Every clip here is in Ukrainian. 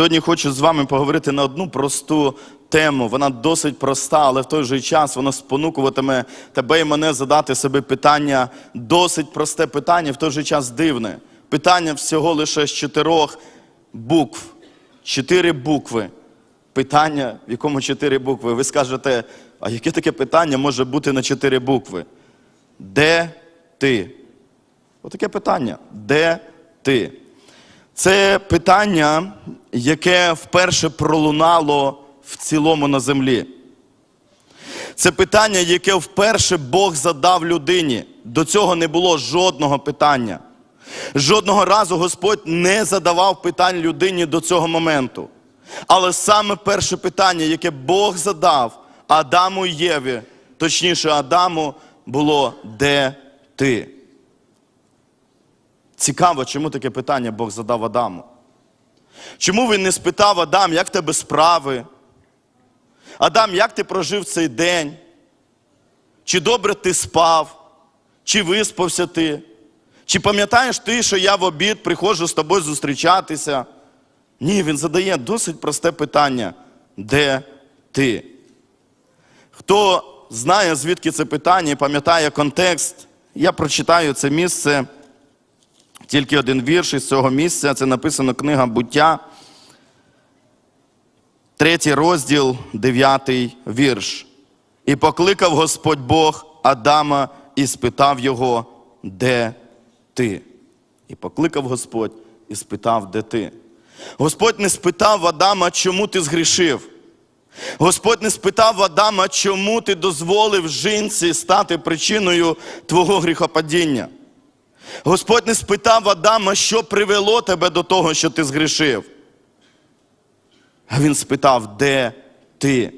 Сьогодні хочу з вами поговорити на одну просту тему. Вона досить проста, але в той же час вона спонукуватиме тебе і мене задати собі питання, досить просте питання, в той же час дивне. Питання всього лише з чотирьох букв. Чотири букви. Питання, в якому чотири букви. Ви скажете, а яке таке питання може бути на чотири букви? Де ти? Отаке питання. Де ти? Це питання, яке вперше пролунало в цілому на землі. Це питання, яке вперше Бог задав людині. До цього не було жодного питання. Жодного разу Господь не задавав питань людині до цього моменту. Але саме перше питання, яке Бог задав Адаму і Єві, точніше Адаму, було де ти? Цікаво, чому таке питання Бог задав Адаму. Чому він не спитав Адам, як в тебе справи? Адам, як ти прожив цей день? Чи добре ти спав? Чи виспався ти? Чи пам'ятаєш ти, що я в обід приходжу з тобою зустрічатися? Ні, він задає досить просте питання: де ти? Хто знає, звідки це питання і пам'ятає контекст, я прочитаю це місце. Тільки один вірш із цього місця. Це написано книга буття. Третій розділ, дев'ятий вірш. І покликав Господь Бог Адама і спитав його, де ти? І покликав Господь і спитав, де ти? Господь не спитав Адама, чому ти згрішив. Господь не спитав Адама, чому ти дозволив жінці стати причиною твого гріхопадіння. Господь не спитав Адама, що привело тебе до того, що ти згрішив. А він спитав, де ти?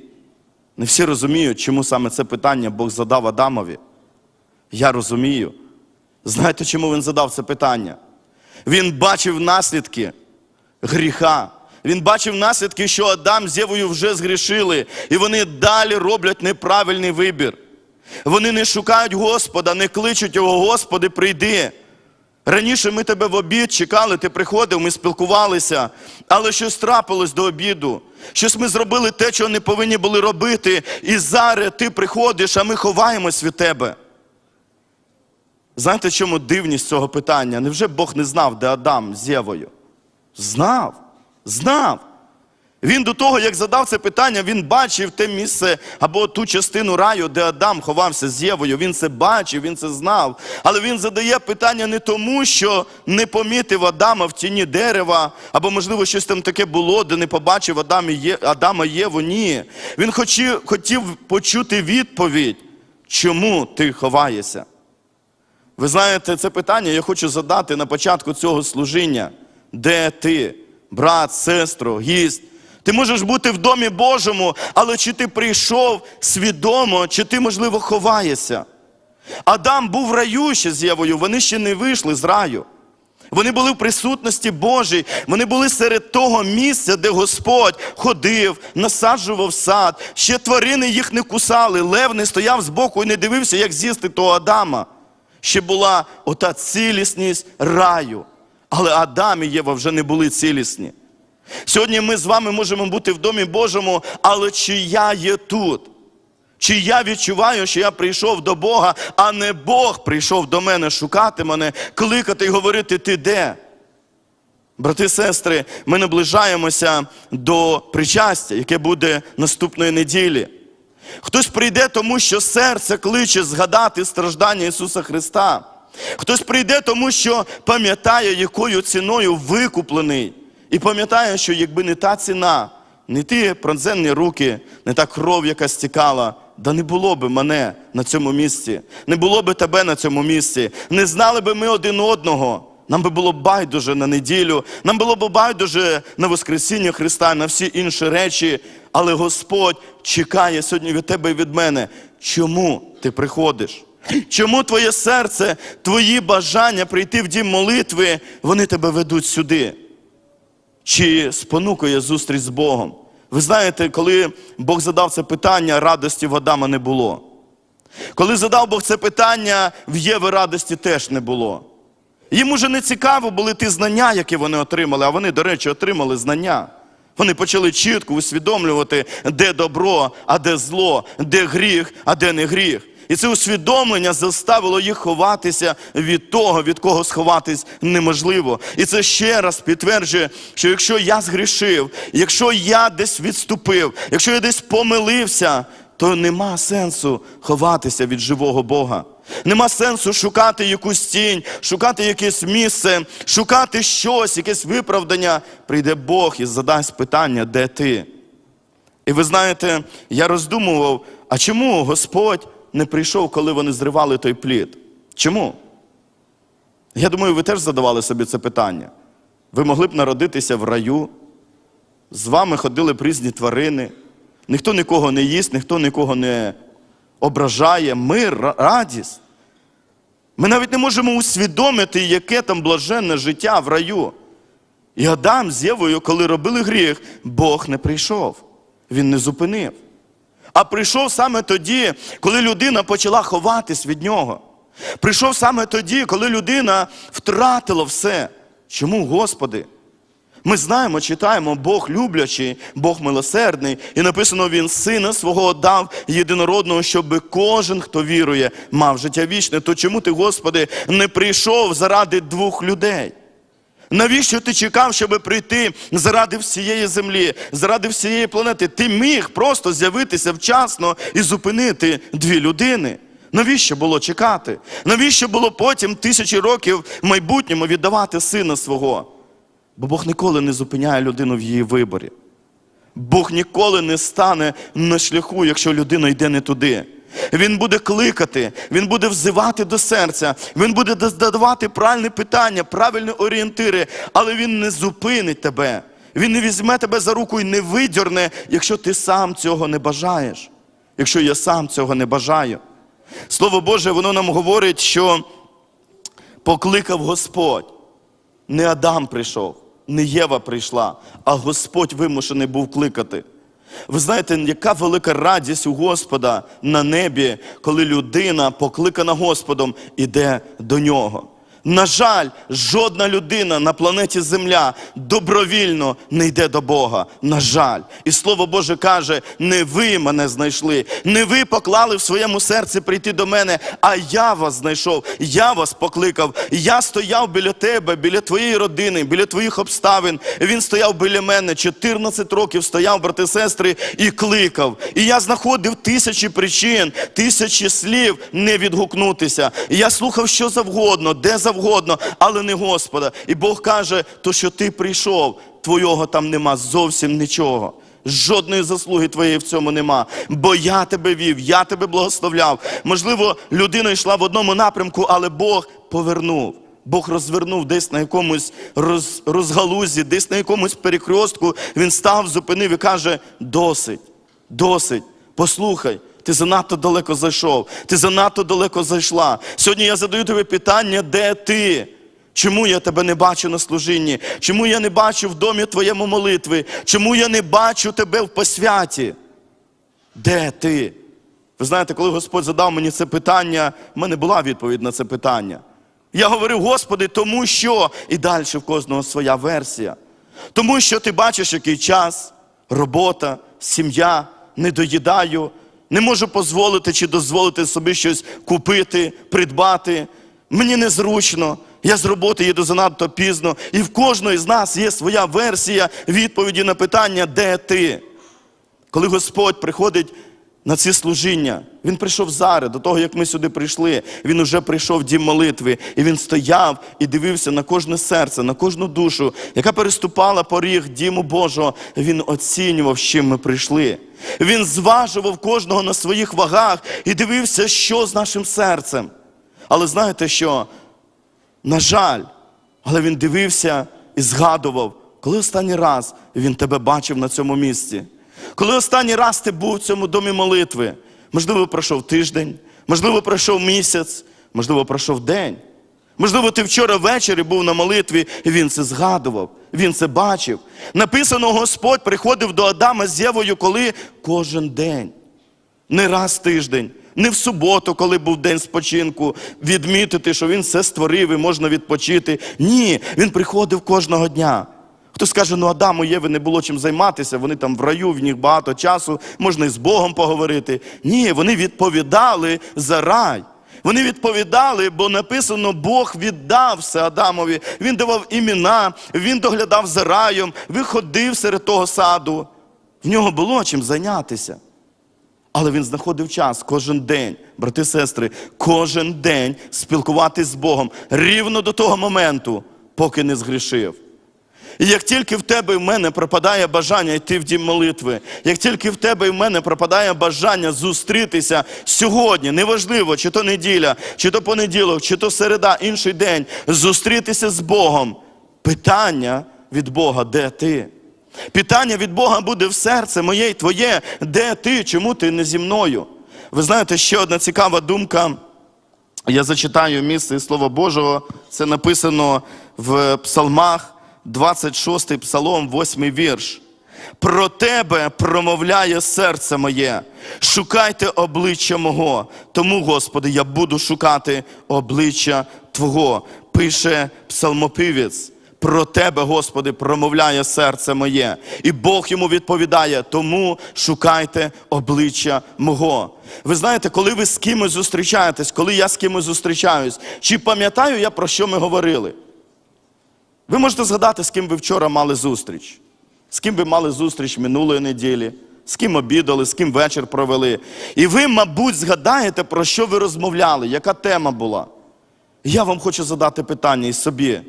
Не всі розуміють, чому саме це питання Бог задав Адамові. Я розумію. Знаєте, чому він задав це питання? Він бачив наслідки гріха. Він бачив наслідки, що Адам з Євою вже згрішили, і вони далі роблять неправильний вибір. Вони не шукають Господа, не кличуть його, Господи, прийди. Раніше ми тебе в обід чекали, ти приходив, ми спілкувалися, але щось трапилось до обіду. Щось ми зробили те, чого не повинні були робити, і зараз ти приходиш, а ми ховаємось від тебе. Знаєте, чому дивність цього питання? Невже Бог не знав, де Адам з Євою? Знав, знав. Він до того, як задав це питання, він бачив те місце або ту частину раю, де Адам ховався з Євою. Він це бачив, він це знав. Але він задає питання не тому, що не помітив Адама в тіні дерева, або, можливо, щось там таке було, де не побачив Адам і Є- Адама Єву. Ні. Він хотів, хотів почути відповідь, чому ти ховаєшся. Ви знаєте, це питання я хочу задати на початку цього служіння. Де ти, брат, сестро, гість? Ти можеш бути в домі Божому, але чи ти прийшов свідомо, чи ти, можливо, ховаєшся? Адам був в раю ще з Євою, вони ще не вийшли з раю. Вони були в присутності Божій, вони були серед того місця, де Господь ходив, насаджував сад, ще тварини їх не кусали, лев не стояв збоку і не дивився, як з'їсти того Адама. Ще була ота цілісність раю. Але Адам і Єва вже не були цілісні. Сьогодні ми з вами можемо бути в домі Божому, але чи я є тут? Чи я відчуваю, що я прийшов до Бога, а не Бог прийшов до мене шукати мене, кликати і говорити, ти де? Брати і сестри, ми наближаємося до причастя, яке буде наступної неділі. Хтось прийде, тому що серце кличе згадати страждання Ісуса Христа. Хтось прийде, тому що пам'ятає, якою ціною викуплений. І пам'ятає, що якби не та ціна, не ті пронзенні руки, не та кров, яка стікала, да не було би мене на цьому місці, не було би тебе на цьому місці, не знали би ми один одного. Нам би було байдуже на неділю, нам було б байдуже на Воскресіння Христа, на всі інші речі. Але Господь чекає сьогодні від тебе і від мене. Чому ти приходиш? Чому твоє серце, твої бажання прийти в дім молитви, вони тебе ведуть сюди? Чи спонукує зустріч з Богом? Ви знаєте, коли Бог задав це питання, радості в Адама не було. Коли задав Бог це питання, в Єви радості теж не було. Їм уже не цікаво були ті знання, які вони отримали, а вони, до речі, отримали знання. Вони почали чітко усвідомлювати, де добро, а де зло, де гріх, а де не гріх. І це усвідомлення заставило їх ховатися від того, від кого сховатись неможливо. І це ще раз підтверджує, що якщо я згрішив, якщо я десь відступив, якщо я десь помилився, то нема сенсу ховатися від живого Бога. Нема сенсу шукати якусь тінь, шукати якесь місце, шукати щось, якесь виправдання. Прийде Бог і задасть питання, де ти. І ви знаєте, я роздумував, а чому Господь не прийшов, коли вони зривали той плід? Чому? Я думаю, ви теж задавали собі це питання. Ви могли б народитися в раю, з вами ходили б різні тварини, ніхто нікого не їсть, ніхто нікого не ображає, мир, радість. Ми навіть не можемо усвідомити, яке там блаженне життя в раю. І Адам з Євою, коли робили гріх, Бог не прийшов, він не зупинив. А прийшов саме тоді, коли людина почала ховатись від нього. Прийшов саме тоді, коли людина втратила все. Чому, Господи? Ми знаємо, читаємо, Бог люблячий, Бог милосердний, і написано, Він сина свого дав єдинородного, щоб кожен, хто вірує, мав життя вічне. То чому ти, Господи, не прийшов заради двох людей? Навіщо ти чекав, щоб прийти заради всієї землі, заради всієї планети? Ти міг просто з'явитися вчасно і зупинити дві людини. Навіщо було чекати? Навіщо було потім тисячі років в майбутньому віддавати сина свого? Бо Бог ніколи не зупиняє людину в її виборі. Бог ніколи не стане на шляху, якщо людина йде не туди. Він буде кликати, він буде взивати до серця, він буде задавати правильні питання, правильні орієнтири, але він не зупинить тебе. Він не візьме тебе за руку і не видірне, якщо ти сам цього не бажаєш. Якщо я сам цього не бажаю. Слово Боже, воно нам говорить, що покликав Господь. Не Адам прийшов, не Єва прийшла, а Господь вимушений був кликати. Ви знаєте, яка велика радість у Господа на небі, коли людина, покликана Господом, іде до нього. На жаль, жодна людина на планеті Земля добровільно не йде до Бога. На жаль. І Слово Боже каже: не ви мене знайшли, не ви поклали в своєму серці прийти до мене, а я вас знайшов, я вас покликав. Я стояв біля тебе, біля твоєї родини, біля твоїх обставин. Він стояв біля мене 14 років, стояв, брати, сестри, і кликав. І я знаходив тисячі причин, тисячі слів не відгукнутися. Я слухав що завгодно, де завгодно, але не Господа. І Бог каже, то що ти прийшов, твого там нема зовсім нічого. Жодної заслуги твоєї в цьому нема. Бо я тебе вів, я тебе благословляв. Можливо, людина йшла в одному напрямку, але Бог повернув. Бог розвернув десь на якомусь роз, розгалузі, десь на якомусь перекрестку. Він став, зупинив і каже: досить, досить, послухай. Ти занадто далеко зайшов, ти занадто далеко зайшла. Сьогодні я задаю тобі питання, де ти? Чому я тебе не бачу на служінні? Чому я не бачу в домі твоєму молитви? Чому я не бачу тебе в посвяті? Де ти? Ви знаєте, коли Господь задав мені це питання, в мене була відповідь на це питання. Я говорив, Господи, тому що і далі в кожного своя версія. Тому що ти бачиш, який час, робота, сім'я, не доїдаю, не можу дозволити чи дозволити собі щось купити, придбати. Мені незручно, я з роботи їду занадто пізно. І в кожної з нас є своя версія відповіді на питання, де ти? Коли Господь приходить на ці служіння, Він прийшов зараз, до того, як ми сюди прийшли, Він уже прийшов в дім молитви, і він стояв і дивився на кожне серце, на кожну душу, яка переступала поріг Діму Божого. Він оцінював, з чим ми прийшли. Він зважував кожного на своїх вагах і дивився, що з нашим серцем. Але знаєте що? На жаль, але він дивився і згадував, коли останній раз він тебе бачив на цьому місці. Коли останній раз ти був в цьому домі молитви, можливо, пройшов тиждень, можливо, пройшов місяць, можливо, пройшов день. Можливо, ти вчора ввечері був на молитві, і він це згадував, він це бачив. Написано, Господь приходив до Адама з Євою, коли кожен день, не раз тиждень, не в суботу, коли був день спочинку, відмітити, що він все створив і можна відпочити. Ні, він приходив кожного дня. Хтось скаже, ну Адаму Єви не було чим займатися, вони там в раю, в них багато часу, можна і з Богом поговорити. Ні, вони відповідали за рай. Вони відповідали, бо написано, Бог віддав все Адамові. Він давав імена, він доглядав за раєм, виходив серед того саду. В нього було чим зайнятися. Але він знаходив час кожен день, брати сестри, кожен день спілкуватись з Богом рівно до того моменту, поки не згрішив. І як тільки в тебе і в мене пропадає бажання йти в дім молитви, як тільки в тебе і в мене пропадає бажання зустрітися сьогодні, неважливо, чи то неділя, чи то понеділок, чи то середа, інший день, зустрітися з Богом. Питання від Бога, де ти? Питання від Бога буде в серце моє і твоє, де ти, чому ти не зі мною? Ви знаєте, ще одна цікава думка. Я зачитаю місце із Слова Божого. Це написано в Псалмах, 26 Псалом, 8 вірш. Про тебе промовляє серце моє. Шукайте обличчя мого. Тому, Господи, я буду шукати обличчя Твого. Пише псалмопівець. Про тебе, Господи, промовляє серце моє. І Бог йому відповідає, тому шукайте обличчя мого. Ви знаєте, коли ви з кимось зустрічаєтесь, коли я з кимось зустрічаюсь, чи пам'ятаю я, про що ми говорили? Ви можете згадати, з ким ви вчора мали зустріч, з ким ви мали зустріч минулої неділі, з ким обідали, з ким вечір провели. І ви, мабуть, згадаєте, про що ви розмовляли, яка тема була. Я вам хочу задати питання і собі.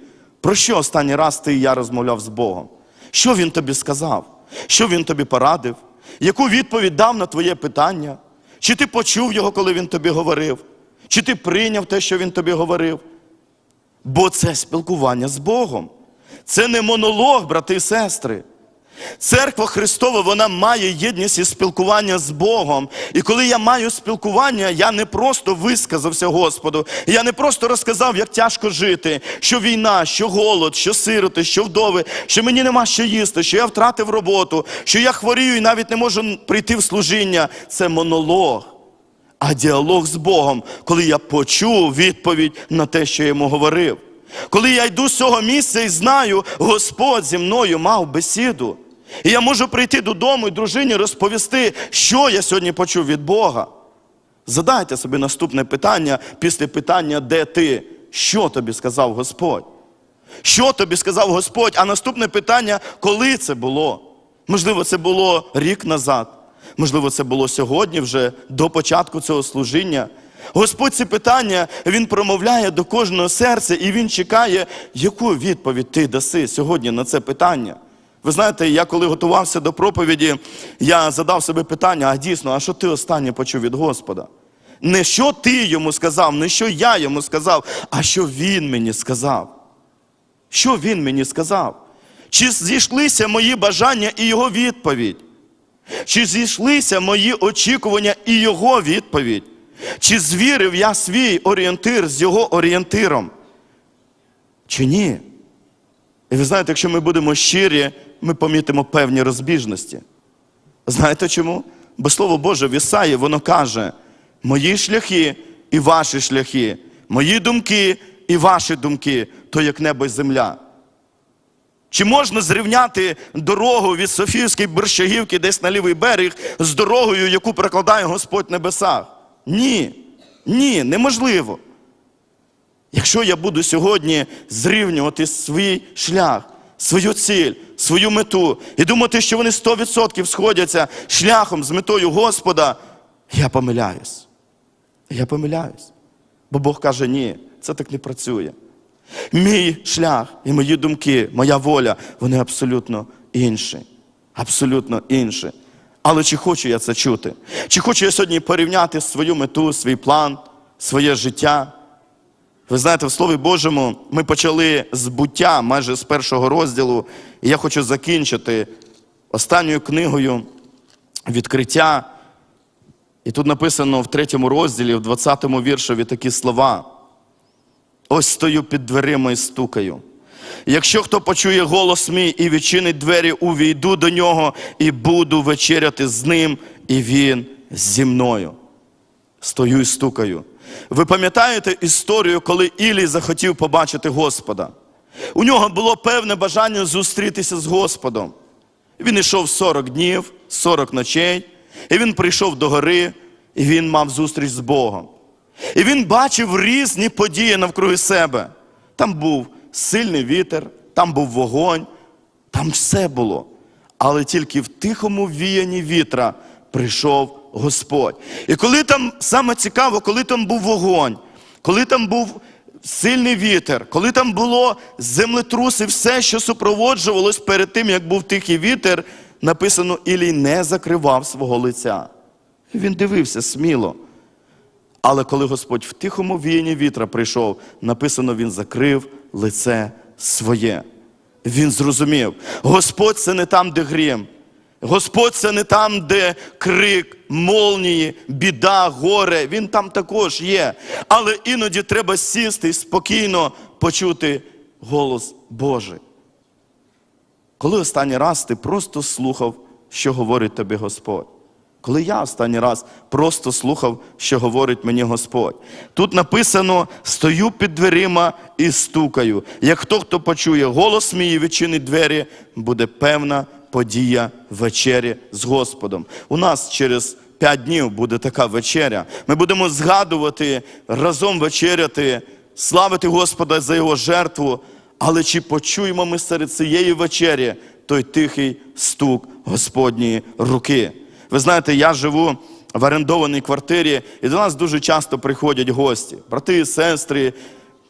Про що останній раз ти і я розмовляв з Богом? Що він тобі сказав? Що він тобі порадив? Яку відповідь дав на твоє питання? Чи ти почув його, коли він тобі говорив? Чи ти прийняв те, що він тобі говорив? Бо це спілкування з Богом. Це не монолог, брати і сестри. Церква Христова вона має єдність і спілкування з Богом. І коли я маю спілкування, я не просто висказався Господу, я не просто розказав, як тяжко жити, що війна, що голод, що сироти, що вдови, що мені нема що їсти, що я втратив роботу, що я хворію і навіть не можу прийти в служіння. Це монолог. А діалог з Богом, коли я почув відповідь на те, що я йому говорив. Коли я йду з цього місця і знаю, Господь зі мною мав бесіду. І я можу прийти додому і дружині розповісти, що я сьогодні почув від Бога. Задайте собі наступне питання після питання, де ти? Що тобі сказав Господь? Що тобі сказав Господь? А наступне питання, коли це було? Можливо, це було рік назад. Можливо, це було сьогодні, вже до початку цього служіння. Господь ці питання Він промовляє до кожного серця, і Він чекає, яку відповідь ти даси сьогодні на це питання. Ви знаєте, я коли готувався до проповіді, я задав собі питання: а дійсно, а що ти останнє почув від Господа? Не що ти йому сказав, не що я йому сказав, а що він мені сказав. Що він мені сказав? Чи зійшлися мої бажання і його відповідь? Чи зійшлися мої очікування і його відповідь? Чи звірив я свій орієнтир з його орієнтиром? Чи ні? І ви знаєте, якщо ми будемо щирі, ми помітимо певні розбіжності. Знаєте чому? Бо Слово Боже в Ісаї, воно каже: мої шляхи і ваші шляхи, мої думки і ваші думки, то як небо й земля. Чи можна зрівняти дорогу від Софіївської Борщагівки десь на лівий берег з дорогою, яку прокладає Господь в небесах? Ні. Ні, неможливо. Якщо я буду сьогодні зрівнювати свій шлях, свою ціль, свою мету і думати, що вони 100% сходяться шляхом з метою Господа, я помиляюсь. Я помиляюсь. Бо Бог каже, ні, це так не працює. Мій шлях і мої думки, моя воля, вони абсолютно інші. Абсолютно інші. Але чи хочу я це чути? Чи хочу я сьогодні порівняти свою мету, свій план, своє життя? Ви знаєте, в Слові Божому ми почали з буття майже з першого розділу, і я хочу закінчити останньою книгою відкриття. І тут написано в третьому розділі, в 20-му віршові такі слова. Ось стою під дверима і стукаю. Якщо хто почує голос мій і відчинить двері, увійду до нього і буду вечеряти з ним, і він зі мною. Стою і стукаю. Ви пам'ятаєте історію, коли Ілій захотів побачити Господа? У нього було певне бажання зустрітися з Господом. Він йшов 40 днів, 40 ночей, і він прийшов до гори, і він мав зустріч з Богом. І він бачив різні події навкруги себе. Там був сильний вітер, там був вогонь, там все було. Але тільки в тихому віянні вітра прийшов Господь. І коли там саме цікаво, коли там був вогонь, коли там був сильний вітер, коли там було землетруси, все, що супроводжувалось перед тим, як був тихий вітер, написано, Ілій не закривав свого лиця. І Він дивився сміло. Але коли Господь в тихому віянні вітра прийшов, написано, він закрив лице своє. Він зрозумів, Господь це не там, де грім. Господь це не там, де крик, молнії, біда, горе. Він там також є. Але іноді треба сісти і спокійно почути голос Божий. Коли останній раз ти просто слухав, що говорить тобі Господь? Коли я останній раз просто слухав, що говорить мені Господь. Тут написано: стою під дверима і стукаю. Як хто, хто почує голос мій і відчинить двері, буде певна подія вечері з Господом. У нас через п'ять днів буде така вечеря. Ми будемо згадувати, разом вечеряти, славити Господа за Його жертву. Але чи почуємо ми серед цієї вечері той тихий стук Господньої руки? Ви знаєте, я живу в орендованій квартирі, і до нас дуже часто приходять гості, брати, сестри,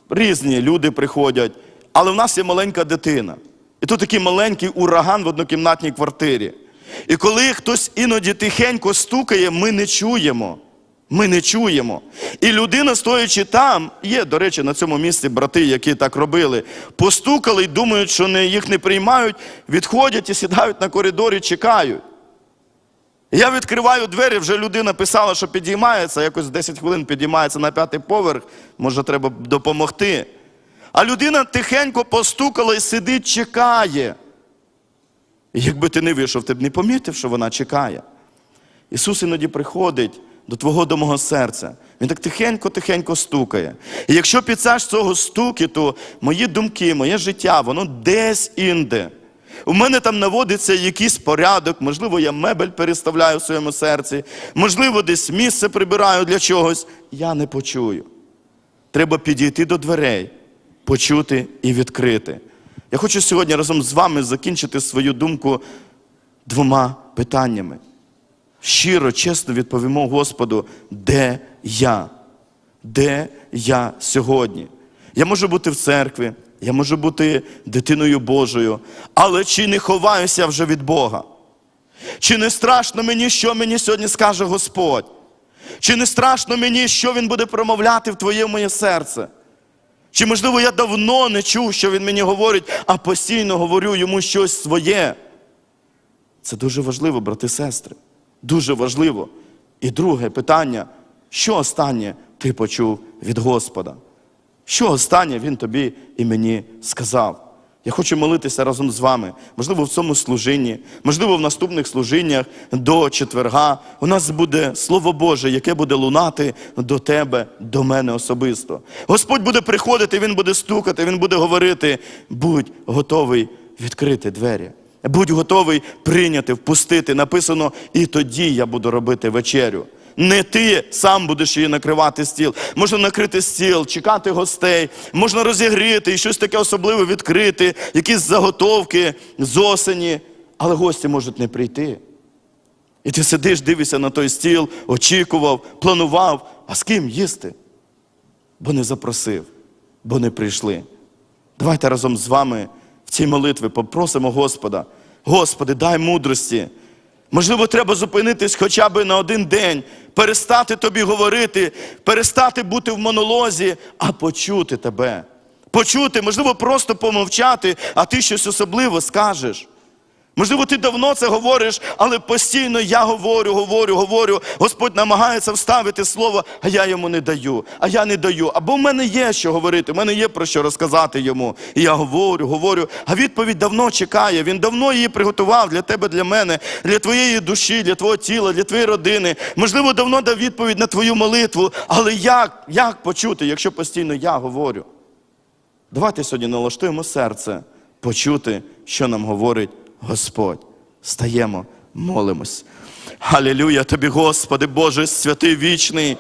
різні люди приходять. Але в нас є маленька дитина. І тут такий маленький ураган в однокімнатній квартирі. І коли хтось іноді тихенько стукає, ми не чуємо. Ми не чуємо. І людина, стоячи там, є, до речі, на цьому місці брати, які так робили, постукали і думають, що їх не приймають, відходять і сідають на коридорі, чекають. Я відкриваю двері, вже людина писала, що підіймається, якось 10 хвилин підіймається на п'ятий поверх, може, треба допомогти. А людина тихенько постукала і сидить, чекає. Якби ти не вийшов, ти б не помітив, що вона чекає. Ісус іноді приходить до твого до мого серця. Він так тихенько-тихенько стукає. І якщо під цього стукіту мої думки, моє життя, воно десь інде. У мене там наводиться якийсь порядок, можливо, я мебель переставляю в своєму серці, можливо, десь місце прибираю для чогось. Я не почую. Треба підійти до дверей, почути і відкрити. Я хочу сьогодні разом з вами закінчити свою думку двома питаннями. Щиро, чесно відповімо Господу, де я? Де я сьогодні? Я можу бути в церкві, я можу бути дитиною Божою, але чи не ховаюся вже від Бога? Чи не страшно мені, що мені сьогодні скаже Господь? Чи не страшно мені, що Він буде промовляти в твоє моє серце? Чи, можливо, я давно не чув, що він мені говорить, а постійно говорю йому щось своє? Це дуже важливо, брати і сестри. Дуже важливо. І друге питання: що останнє ти почув від Господа? Що останнє Він тобі і мені сказав? Я хочу молитися разом з вами. Можливо, в цьому служінні, можливо, в наступних служіннях до четверга у нас буде Слово Боже, яке буде лунати до тебе, до мене особисто. Господь буде приходити, Він буде стукати, Він буде говорити: будь готовий відкрити двері. Будь готовий прийняти, впустити. Написано, і тоді я буду робити вечерю. Не ти сам будеш її накривати стіл. Можна накрити стіл, чекати гостей, можна розігріти і щось таке особливе відкрити, якісь заготовки з осені, але гості можуть не прийти. І ти сидиш, дивишся на той стіл, очікував, планував, а з ким їсти? Бо не запросив, бо не прийшли. Давайте разом з вами в цій молитві попросимо Господа. Господи, дай мудрості. Можливо, треба зупинитись хоча б на один день, перестати тобі говорити, перестати бути в монолозі, а почути тебе. Почути, можливо, просто помовчати, а ти щось особливе скажеш. Можливо, ти давно це говориш, але постійно я говорю, говорю, говорю. Господь намагається вставити слово, а я йому не даю, а я не даю. Або в мене є що говорити, в мене є про що розказати йому. І я говорю, говорю. А відповідь давно чекає. Він давно її приготував для тебе, для мене, для твоєї душі, для твого тіла, для твоєї родини. Можливо, давно дав відповідь на твою молитву. Але як, як почути, якщо постійно я говорю? Давайте сьогодні налаштуємо серце почути, що нам говорить Господь. Стаємо, молимось. Халілюя тобі, Господи, Боже, святий вічний,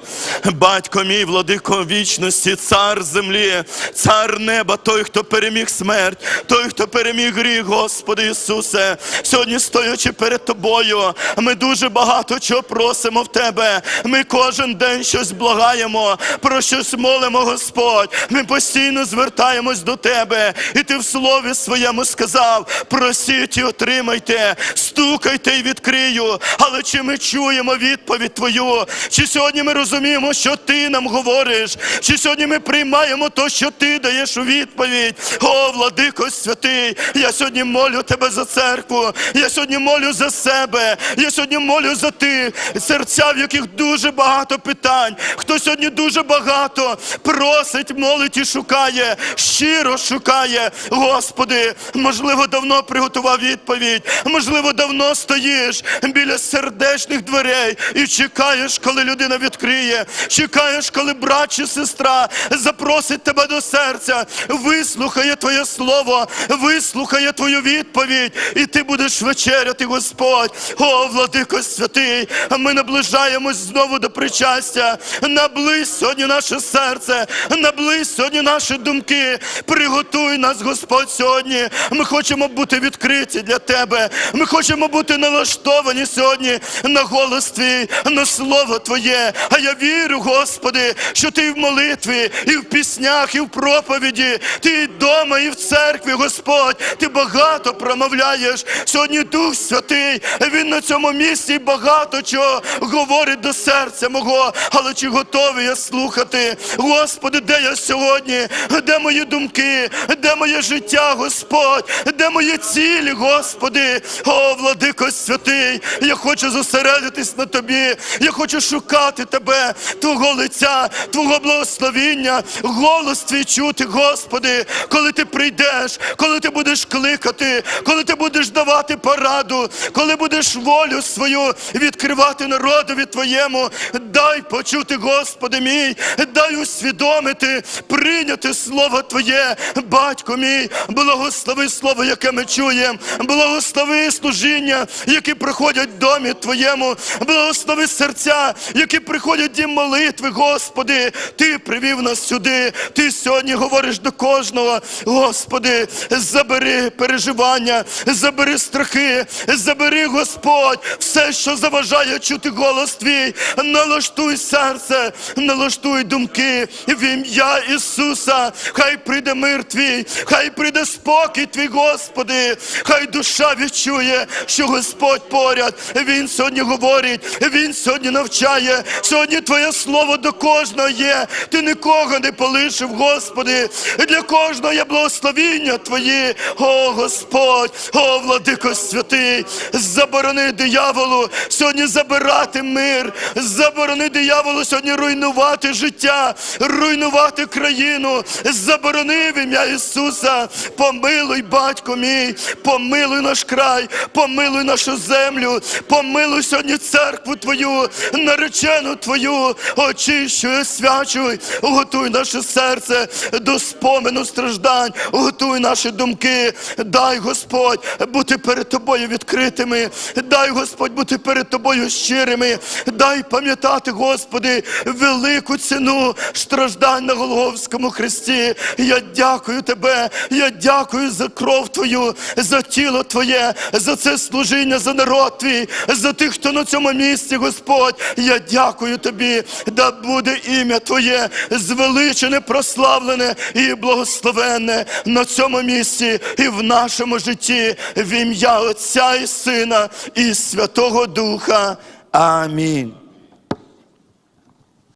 батько мій, владико вічності, цар землі, цар неба, той, хто переміг смерть, той, хто переміг гріх, Господи Ісусе. Сьогодні, стоячи перед Тобою, ми дуже багато чого просимо в Тебе. Ми кожен день щось благаємо, про щось молимо, Господь. Ми постійно звертаємось до Тебе, і Ти в слові своєму сказав: просіть і отримайте, стукайте і відкрию. Але чи ми чуємо відповідь Твою? Чи сьогодні ми розуміємо, що Ти нам говориш? Чи сьогодні ми приймаємо то, що Ти даєш у відповідь? О, владико святий, я сьогодні молю Тебе за церкву, я сьогодні молю за себе, я сьогодні молю за тих серця, в яких дуже багато питань. Хто сьогодні дуже багато просить, молить і шукає, щиро шукає. Господи, можливо, давно приготував відповідь, можливо, давно стоїш біля сердечних дверей і чекаєш, коли людина відкриє, чекаєш, коли брат чи сестра запросить тебе до серця, вислухає Твоє слово, вислухає Твою відповідь, і ти будеш вечеряти, Господь. О, владико святий, ми наближаємось знову до причастя. Наблизь сьогодні наше серце, наблизь сьогодні наші думки. Приготуй нас, Господь, сьогодні. Ми хочемо бути відкриті для Тебе. Ми хочемо бути налаштовані сьогодні на голос Твій, на слово Твоє. А я вірю, Господи, що Ти в молитві, і в піснях, і в проповіді, Ти вдома, і в церкві, Господь. Ти багато промовляєш. Сьогодні Дух Святий, Він на цьому місці багато чого говорить до серця мого. Але чи готовий я слухати? Господи, де я сьогодні? Де мої думки? Де моє життя, Господь? Де мої цілі, Господи? О, владико святий, я хочу зосередитись на тобі. Я хочу шукати тебе, Твого лиця, Твого благословіння, голос твій чути, Господи, коли ти прийдеш, коли ти будеш кликати, коли ти будеш давати пораду, коли будеш волю свою відкривати народові Твоєму. Дай почути, Господи мій, дай усвідомити, прийняти Слово Твоє, батько мій, благослови Слово, яке ми чуємо, благослови служіння, які приходять в домі Твоєму, благослови серця, які приходять дім молитви, Господи, Ти привів нас сюди, Ти сьогодні говориш до кожного, Господи, забери переживання, забери страхи, забери, Господь, все, що заважає чути голос Твій, налаштуй серце, налаштуй думки в ім'я Ісуса, хай прийде мир Твій, хай прийде спокій Твій, Господи, хай душа відчує, що Господь поряд. Він сьогодні говорить, Він сьогодні навчає. Сьогодні Твоє слово до кожного є. Ти нікого не полишив, Господи. Для кожного є благословіння Твої, о Господь, о владико святий. Заборони дияволу сьогодні забирати мир, заборони дияволу сьогодні руйнувати життя, руйнувати країну. Заборони в ім'я Ісуса. Помилуй, батько мій, помилуй наш край, помилуй нашу землю, помилуй сьогодні церкву Твою, наречену Твою, очищуй, освячуй, готуй наше серце до спомену страждань, готуй наші думки. Дай, Господь, бути перед Тобою відкритими. Дай, Господь, бути перед Тобою щирими. Дай пам'ятати, Господи, велику ціну страждань на Голговському хресті. Я дякую Тебе, я дякую за кров Твою, за тіло Твоє, за це служіння, за народ Твій, за тих, хто на цьому місці, Господь. Я дякую Тобі, да буде ім'я Твоє звеличене, прославлене і благословенне на цьому місці і в нашому житті, в ім'я Отця і Сина і Святого Духа. Амінь.